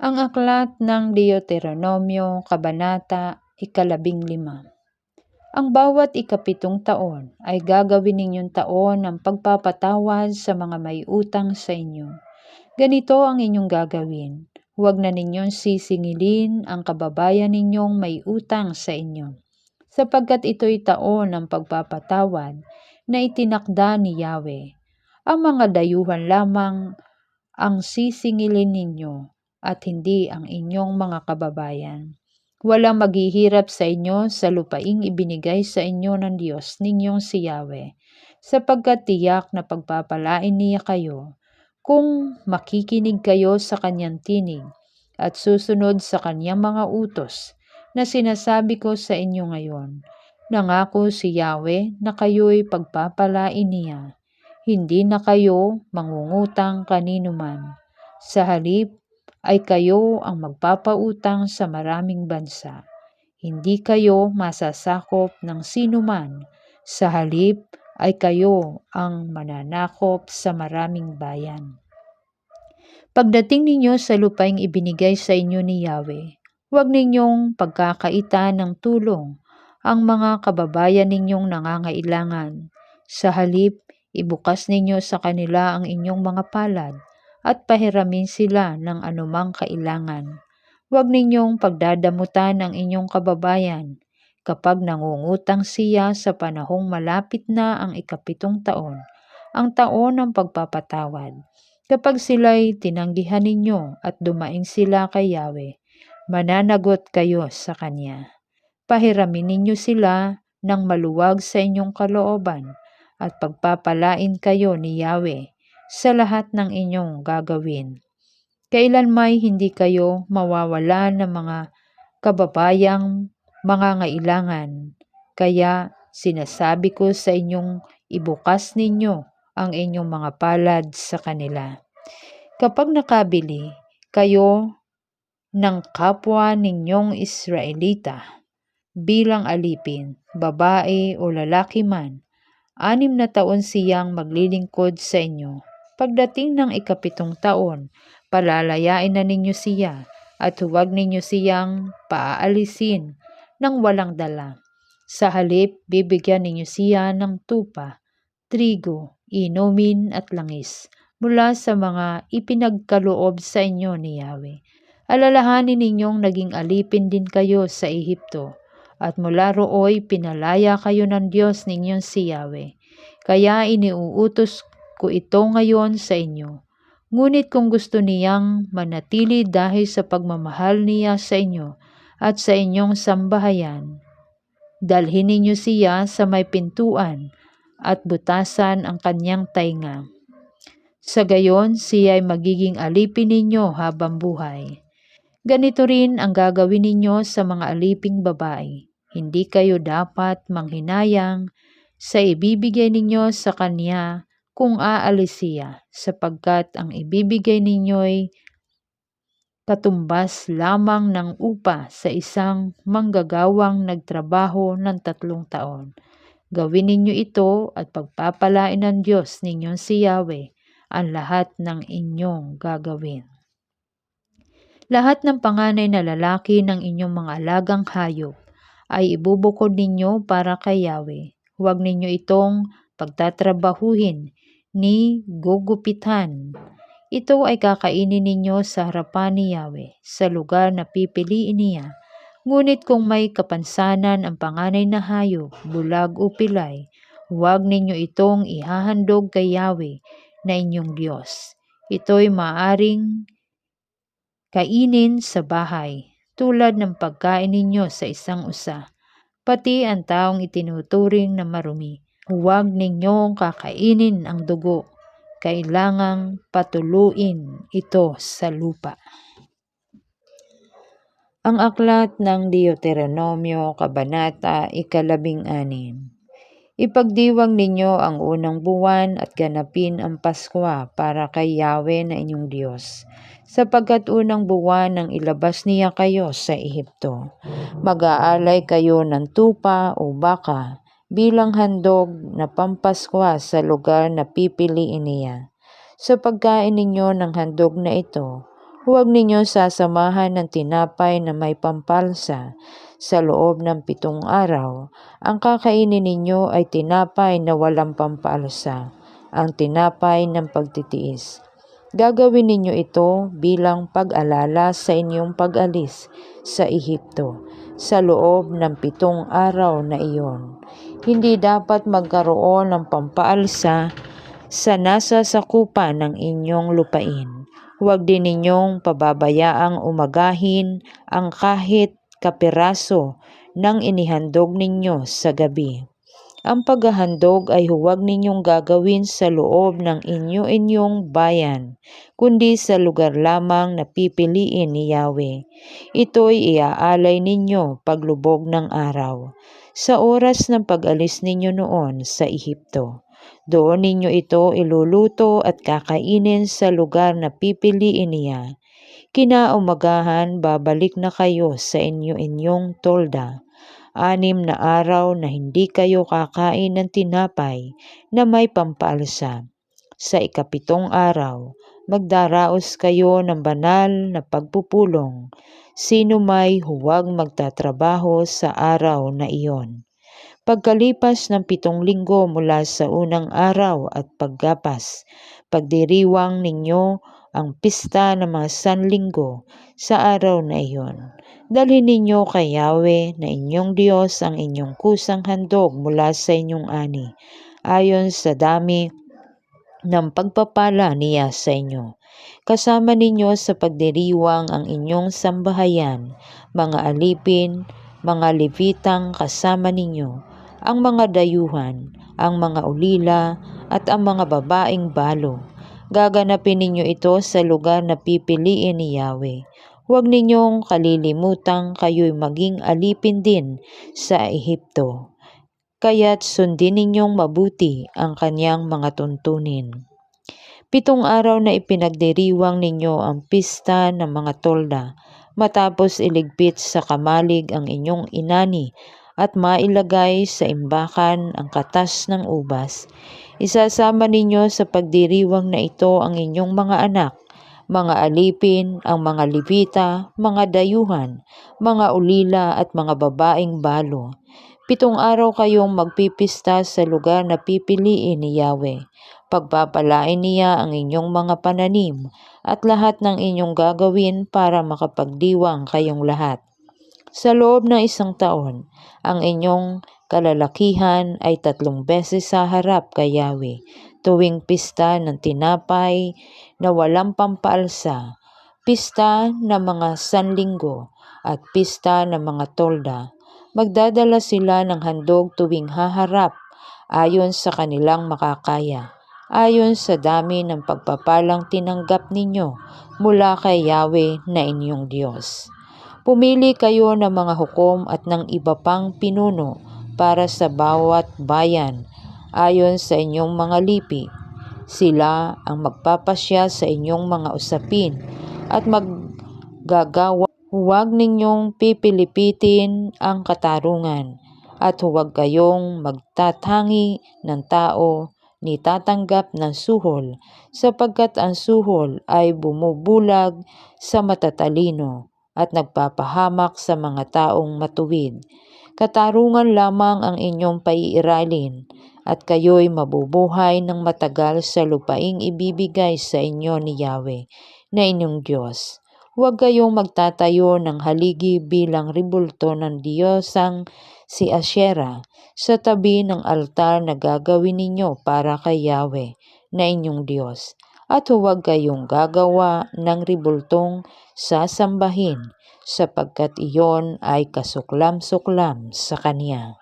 Ang aklat ng Deuteronomio, Kabanata, ikalabing lima. Ang bawat ikapitong taon ay gagawin ninyong taon ng pagpapatawad sa mga may utang sa inyo. Ganito ang inyong gagawin. Huwag na ninyong sisingilin ang kababayan ninyong may utang sa inyo, sapagkat ito'y taon ng pagpapatawad na itinakda ni Yahweh. Ang mga dayuhan lamang ang sisingilin ninyo at hindi ang inyong mga kababayan. Walang maghihirap sa inyo sa lupaing ibinigay sa inyo ng Diyos ninyong si Yahweh, sapagkat tiyak na pagpapalain niya kayo kung makikinig kayo sa kanyang tinig at susunod sa kanyang mga utos na sinasabi ko sa inyo ngayon. Nangako si Yahweh na kayo'y pagpapalain niya. Hindi na kayo mangungutang kanino man. Sa halip ay kayo ang magpapautang sa maraming bansa. Hindi kayo masasakop ng sino man. Sa halip ay kayo ang mananakop sa maraming bayan. Pagdating ninyo sa lupaing ibinigay sa inyo ni Yahweh, huwag ninyong pagkakaitan ng tulong ang mga kababayan ninyong nangangailangan. Sa halip, ibukas ninyo sa kanila ang inyong mga palad at pahiramin sila ng anumang kailangan. Huwag ninyong pagdadamutan ang inyong kababayan kapag nangungutang siya sa panahong malapit na ang ikapitong taon, ang taon ng pagpapatawad. Kapag sila'y tinanggihan ninyo at dumaing sila kay Yahweh, mananagot kayo sa Kanya. Pahiramin ninyo sila ng maluwag sa inyong kalooban at pagpapalain kayo ni Yahweh sa lahat ng inyong gagawin. Kailan may hindi kayo mawawala ng mga kababayang mga ngailangan. Kaya sinasabi ko sa inyong ibukas ninyo ang inyong mga palad sa kanila. Kapag nakabili kayo ng kapwa ninyong Israelita bilang alipin, babae o lalaki man, anim na taon siyang maglilingkod sa inyo. Pagdating ng ikapitong taon, palalayain na ninyo siya at huwag ninyo siyang paaalisin ng walang dala. Sa halip, bibigyan ninyo siya ng tupa, trigo, inumin at langis mula sa mga ipinagkaloob sa inyo ni Yahweh. Alalahanin ninyong naging alipin din kayo sa Ehipto at mula rooy pinalaya kayo ng Diyos ninyong si Yahweh. Kaya iniuutos ko ito ngayon sa inyo. Ngunit kung gusto niyang manatili dahil sa pagmamahal niya sa inyo at sa inyong sambahayan, dalhin ninyo siya sa may pintuan at butasan ang kanyang tainga. Sa gayon, siya ay magiging alipin ninyo habang buhay. Ganito rin ang gagawin ninyo sa mga aliping babae. Hindi kayo dapat manghinayang sa ibibigay ninyo sa kanya kung aalis siya, sapagkat ang ibibigay ninyo'y katumbas lamang ng upa sa isang manggagawang nagtrabaho ng tatlong taon. Gawin ninyo ito at pagpapalain ng Diyos ninyong si Yahweh ang lahat ng inyong gagawin. Lahat ng panganay na lalaki ng inyong mga alagang hayop ay ibubukod ninyo para kay Yahweh. Huwag ninyo itong pagtatrabahuhin ni gugupitan. Ito ay kakainin ninyo sa harapan ni Yahweh, sa lugar na pipiliin niya. Ngunit kung may kapansanan ang panganay na hayop, bulag o pilay, huwag ninyo itong ihahandog kay Yahweh na inyong Diyos. Ito'y maaring kainin sa bahay, tulad ng pagkain ninyo sa isang usa, pati ang taong itinuturing na marumi Huwag ninyong kakainin ang dugo. Kailangang patuluin ito sa lupa. Ang aklat ng Deuteronomio, Kabanata, ikalabing anin. Ipagdiwang ninyo ang unang buwan at ganapin ang Pasko para kay Yahweh na inyong Diyos, sapagkat unang buwan nang ilabas niya kayo sa Ehipto. Mag-aalay kayo ng tupa o baka bilang handog na pampaskwa sa lugar na pipiliin niya. Sa pagkain ninyo ng handog na ito, Huwag ninyo sasamahan ng tinapay na may pampalsa sa loob ng pitong araw. Ang kakainin ninyo ay tinapay na walang pampalsa, ang tinapay ng pagtitiis. Gagawin ninyo ito bilang pag-alala sa inyong pag-alis sa Ehipto sa loob ng pitong araw na iyon. Hindi dapat magkaroon ng pampaalsa sa nasa sakupan ng inyong lupain. Huwag din ninyong pababayaang umagahin ang kahit kapiraso ng inihandog ninyo sa gabi. Ang paghahandog ay huwag ninyong gagawin sa loob ng inyo-inyong bayan, kundi sa lugar lamang na pipiliin ni Yahweh. Ito'y iaalay ninyo paglubog ng araw, sa oras ng pag-alis ninyo noon sa Ehipto. Doon ninyo ito iluluto at kakainin sa lugar na pipiliin niya. Kinaumagahan, babalik na kayo sa inyo-inyong tolda. Anim na araw na hindi kayo kakain ng tinapay na may pampaalsa. Sa ikapitong araw, magdaraos kayo ng banal na pagpupulong. Sino may huwag magtatrabaho sa araw na iyon. Pagkalipas ng pitong linggo mula sa unang araw at paggapas, pagdiriwang ninyo ang pista ng mga sanlinggo sa araw na iyon. Dalhin ninyo kay Yahweh na inyong Diyos ang inyong kusang handog mula sa inyong ani, ayon sa dami ng pagpapala niya sa inyo. Kasama ninyo sa pagdiriwang ang inyong sambahayan, mga alipin, mga levitang kasama ninyo, ang mga dayuhan, ang mga ulila, at ang mga babaeng balo. Gaganapin ninyo ito sa lugar na pipiliin ni Yahweh. Huwag ninyong kalilimutang kayo'y maging alipin din sa Ehipto. Kaya't sundin ninyong mabuti ang kanyang mga tuntunin. Pitong araw na ipinagdiriwang ninyo ang pista ng mga tolda, matapos iligpit sa kamalig ang inyong inani at mailagay sa imbakan ang katas ng ubas. Isasama ninyo sa pagdiriwang na ito ang inyong mga anak, mga alipin, ang mga libita, mga dayuhan, mga ulila at mga babaeng balo. Pitong araw kayong magpipista sa lugar na pipiliin ni Yahweh. Pagpapalain niya ang inyong mga pananim at lahat ng inyong gagawin para makapagdiwang kayong lahat. Sa loob ng isang taon, ang inyong kalalakihan ay tatlong beses sa harap kay Yahweh, tuwing pista ng tinapay na walang pampaalsa, pista ng mga sanlinggo, at pista ng mga tolda. Magdadala sila ng handog tuwing haharap ayon sa kanilang makakaya, ayon sa dami ng pagpapalang tinanggap ninyo mula kay Yahweh na inyong Diyos. Pumili kayo ng mga hukom at ng iba pang pinuno para sa bawat bayan ayon sa inyong mga lipi. Sila ang magpapasya sa inyong mga usapin at maggagawa. Huwag ninyong pipilipitin ang katarungan at huwag kayong magtatangi ng tao ni tatanggap ng suhol sapagkat ang suhol ay bumubulag sa matatalino at nagpapahamak sa mga taong matuwid. Katarungan lamang ang inyong paiiralin at kayo'y mabubuhay ng matagal sa lupaing ibibigay sa inyo ni Yahweh na inyong Diyos. Huwag kayong magtatayo ng haligi bilang ribulto ng Diyosang si Asherah sa tabi ng altar na gagawin ninyo para kay Yahweh na inyong Diyos at huwag kayong gagawa ng ribultong sasambahin sapagkat iyon ay kasuklam-suklam sa Kanya.